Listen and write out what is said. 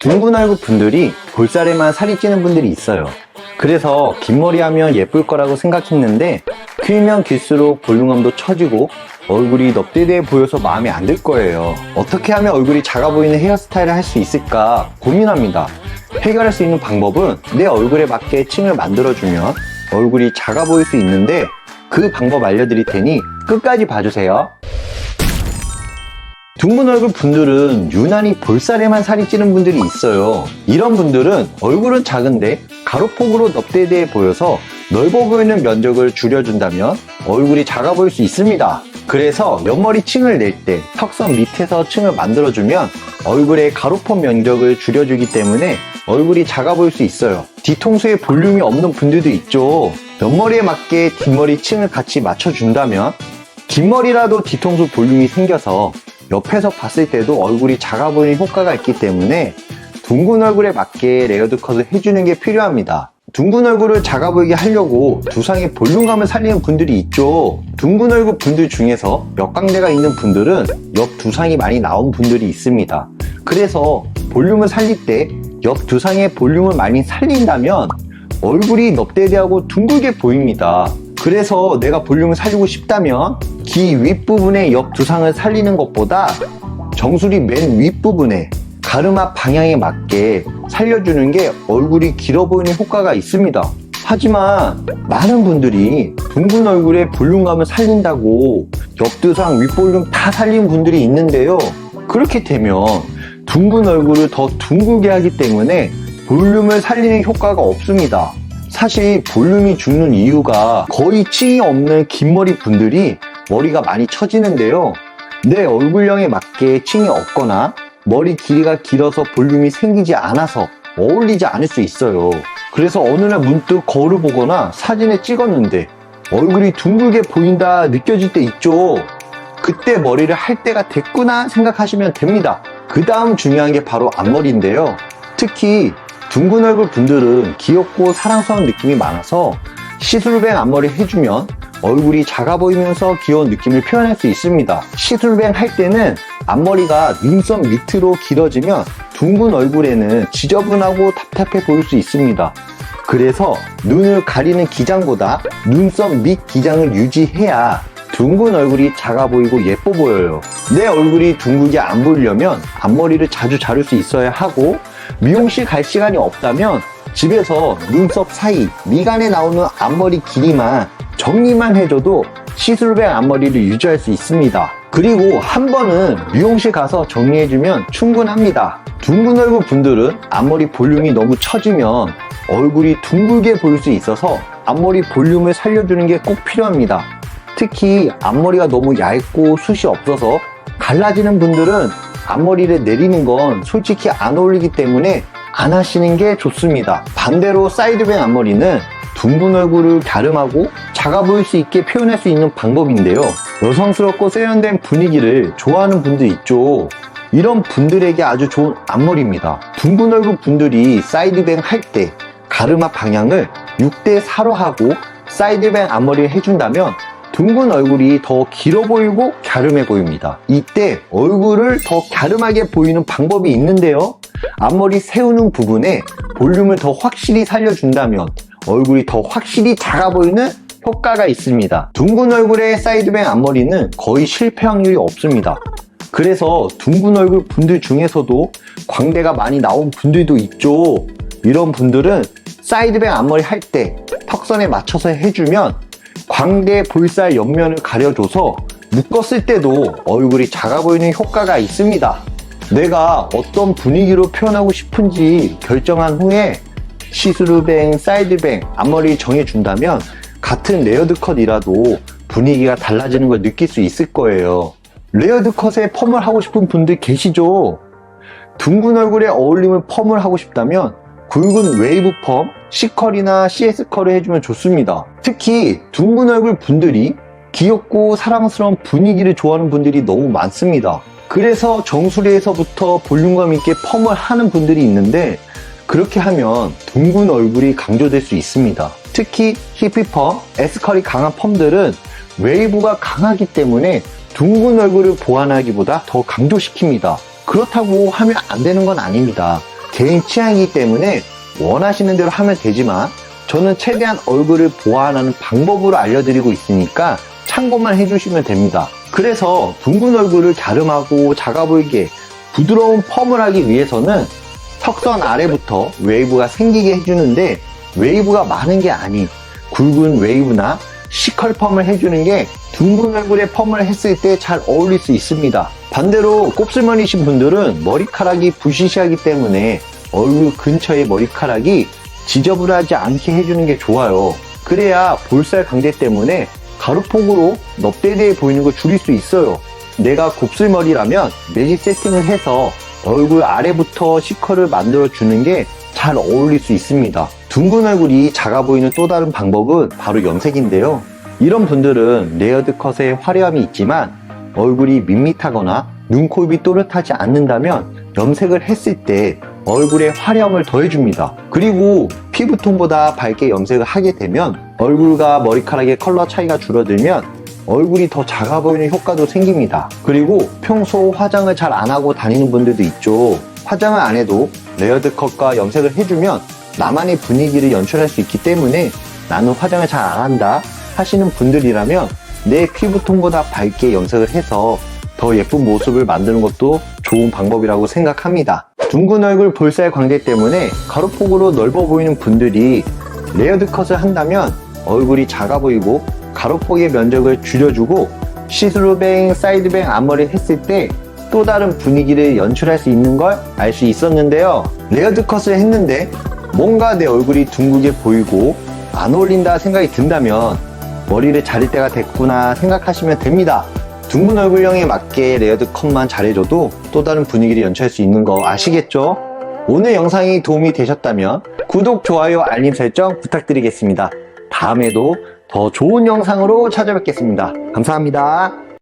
둥근 얼굴 분들이 볼살에만 살이 찌는 분들이 있어요. 그래서 긴 머리 하면 예쁠 거라고 생각했는데 길면 길수록 볼륨감도 처지고 얼굴이 넙대대해 보여서 마음에 안 들 거예요. 어떻게 하면 얼굴이 작아 보이는 헤어스타일을 할 수 있을까 고민합니다. 해결할 수 있는 방법은 내 얼굴에 맞게 층을 만들어주면 얼굴이 작아 보일 수 있는데 그 방법 알려드릴 테니 끝까지 봐주세요. 둥근 얼굴 분들은 유난히 볼살에만 살이 찌는 분들이 있어요. 이런 분들은 얼굴은 작은데 가로폭으로 넙대대해 보여서 넓어 보이는 면적을 줄여준다면 얼굴이 작아 보일 수 있습니다. 그래서 옆머리 층을 낼 때 턱선 밑에서 층을 만들어주면 얼굴의 가로폭 면적을 줄여주기 때문에 얼굴이 작아 보일 수 있어요. 뒤통수에 볼륨이 없는 분들도 있죠. 옆머리에 맞게 뒷머리 층을 같이 맞춰준다면 긴 머리라도 뒤통수 볼륨이 생겨서 옆에서 봤을 때도 얼굴이 작아 보이는 효과가 있기 때문에 둥근 얼굴에 맞게 레이어드 컷을 해주는 게 필요합니다. 둥근 얼굴을 작아 보이게 하려고 두상의 볼륨감을 살리는 분들이 있죠. 둥근 얼굴 분들 중에서 역광대가 있는 분들은 옆 두상이 많이 나온 분들이 있습니다. 그래서 볼륨을 살릴 때 옆 두상의 볼륨을 많이 살린다면 얼굴이 넙대대하고 둥글게 보입니다. 그래서 내가 볼륨을 살리고 싶다면 귀 윗부분의 옆 두상을 살리는 것보다 정수리 맨 윗부분에 가르마 방향에 맞게 살려주는 게 얼굴이 길어 보이는 효과가 있습니다. 하지만 많은 분들이 둥근 얼굴에 볼륨감을 살린다고 옆두상 윗볼륨 다 살린 분들이 있는데요. 그렇게 되면 둥근 얼굴을 더 둥글게 하기 때문에 볼륨을 살리는 효과가 없습니다. 사실 볼륨이 죽는 이유가 거의 층이 없는 긴 머리 분들이 머리가 많이 처지는데요. 내 얼굴형에 맞게 층이 없거나 머리 길이가 길어서 볼륨이 생기지 않아서 어울리지 않을 수 있어요. 그래서 어느 날 문득 거울을 보거나 사진에 찍었는데 얼굴이 둥글게 보인다 느껴질 때 있죠. 그때 머리를 할 때가 됐구나 생각하시면 됩니다. 그 다음 중요한 게 바로 앞머리인데요. 특히 둥근 얼굴 분들은 귀엽고 사랑스러운 느낌이 많아서 시술뱅 앞머리 해주면 얼굴이 작아 보이면서 귀여운 느낌을 표현할 수 있습니다. 시술뱅 할 때는 앞머리가 눈썹 밑으로 길어지면 둥근 얼굴에는 지저분하고 답답해 보일 수 있습니다. 그래서 눈을 가리는 기장보다 눈썹 밑 기장을 유지해야 둥근 얼굴이 작아 보이고 예뻐 보여요. 내 얼굴이 둥글게 안 보이려면 앞머리를 자주 자를 수 있어야 하고 미용실 갈 시간이 없다면 집에서 눈썹 사이 미간에 나오는 앞머리 길이만 정리만 해줘도 시술뱅 앞머리를 유지할 수 있습니다. 그리고 한 번은 미용실 가서 정리해주면 충분합니다. 둥근 얼굴 분들은 앞머리 볼륨이 너무 처지면 얼굴이 둥글게 보일 수 있어서 앞머리 볼륨을 살려주는 게 꼭 필요합니다. 특히 앞머리가 너무 얇고 숱이 없어서 갈라지는 분들은 앞머리를 내리는 건 솔직히 안 어울리기 때문에 안 하시는 게 좋습니다. 반대로 사이드뱅 앞머리는 둥근 얼굴을 갸름하고 작아 보일 수 있게 표현할 수 있는 방법인데요. 여성스럽고 세련된 분위기를 좋아하는 분들 있죠. 이런 분들에게 아주 좋은 앞머리입니다. 둥근 얼굴 분들이 사이드뱅 할 때 가르마 방향을 6대 4로 하고 사이드뱅 앞머리를 해준다면 둥근 얼굴이 더 길어 보이고 갸름해 보입니다. 이때 얼굴을 더 갸름하게 보이는 방법이 있는데요. 앞머리 세우는 부분에 볼륨을 더 확실히 살려준다면 얼굴이 더 확실히 작아 보이는 효과가 있습니다. 둥근 얼굴의 사이드뱅 앞머리는 거의 실패 확률이 없습니다. 그래서 둥근 얼굴 분들 중에서도 광대가 많이 나온 분들도 있죠. 이런 분들은 사이드뱅 앞머리 할 때 턱선에 맞춰서 해주면 광대 볼살 옆면을 가려줘서 묶었을 때도 얼굴이 작아 보이는 효과가 있습니다. 내가 어떤 분위기로 표현하고 싶은지 결정한 후에 시스루뱅, 사이드뱅, 앞머리 정해준다면 같은 레어드 컷이라도 분위기가 달라지는 걸 느낄 수 있을 거예요. 레어드 컷에 펌을 하고 싶은 분들 계시죠? 둥근 얼굴에 어울리는 펌을 하고 싶다면 굵은 웨이브 펌, C컬이나 CS컬을 해주면 좋습니다. 특히 둥근 얼굴 분들이 귀엽고 사랑스러운 분위기를 좋아하는 분들이 너무 많습니다. 그래서 정수리에서부터 볼륨감 있게 펌을 하는 분들이 있는데 그렇게 하면 둥근 얼굴이 강조될 수 있습니다. 특히 히피펌, S컬이 강한 펌들은 웨이브가 강하기 때문에 둥근 얼굴을 보완하기보다 더 강조시킵니다. 그렇다고 하면 안 되는 건 아닙니다. 개인 취향이기 때문에 원하시는 대로 하면 되지만 저는 최대한 얼굴을 보완하는 방법으로 알려드리고 있으니까 참고만 해주시면 됩니다. 그래서 둥근 얼굴을 갸름하고 작아 보이게 부드러운 펌을 하기 위해서는 턱선 아래부터 웨이브가 생기게 해주는데 웨이브가 많은 게 아닌 굵은 웨이브나 시컬 펌을 해주는 게 둥근 얼굴에 펌을 했을 때 잘 어울릴 수 있습니다. 반대로 곱슬머리신 분들은 머리카락이 부시시하기 때문에 얼굴 근처의 머리카락이 지저분하지 않게 해주는 게 좋아요. 그래야 볼살 강제 때문에 가루폭으로 넙대대해 보이는 걸 줄일 수 있어요. 내가 곱슬머리라면 매직 세팅을 해서 얼굴 아래부터 시컬을 만들어 주는 게 잘 어울릴 수 있습니다. 둥근 얼굴이 작아 보이는 또 다른 방법은 바로 염색인데요. 이런 분들은 레이어드 컷에 화려함이 있지만 얼굴이 밋밋하거나 눈, 코, 입이 또렷하지 않는다면 염색을 했을 때 얼굴에 화려함을 더해줍니다. 그리고 피부톤보다 밝게 염색을 하게 되면 얼굴과 머리카락의 컬러 차이가 줄어들면 얼굴이 더 작아 보이는 효과도 생깁니다. 그리고 평소 화장을 잘 안 하고 다니는 분들도 있죠. 화장을 안 해도 레이어드 컷과 염색을 해주면 나만의 분위기를 연출할 수 있기 때문에 나는 화장을 잘 안 한다 하시는 분들이라면 내 피부톤보다 밝게 염색을 해서 더 예쁜 모습을 만드는 것도 좋은 방법이라고 생각합니다. 둥근 얼굴 볼살 광대 때문에 가루폭으로 넓어 보이는 분들이 레이어드 컷을 한다면 얼굴이 작아 보이고 가루폭의 면적을 줄여주고 시스루뱅, 사이드뱅 앞머리 했을 때 또 다른 분위기를 연출할 수 있는 걸 알 수 있었는데요. 레이어드 컷을 했는데 뭔가 내 얼굴이 둥글게 보이고 안 어울린다 생각이 든다면 머리를 자를 때가 됐구나 생각하시면 됩니다. 둥근 얼굴형에 맞게 레이어드 컷만 잘해줘도 또 다른 분위기를 연출할 수 있는 거 아시겠죠? 오늘 영상이 도움이 되셨다면 구독, 좋아요, 알림 설정 부탁드리겠습니다. 다음에도 더 좋은 영상으로 찾아뵙겠습니다. 감사합니다.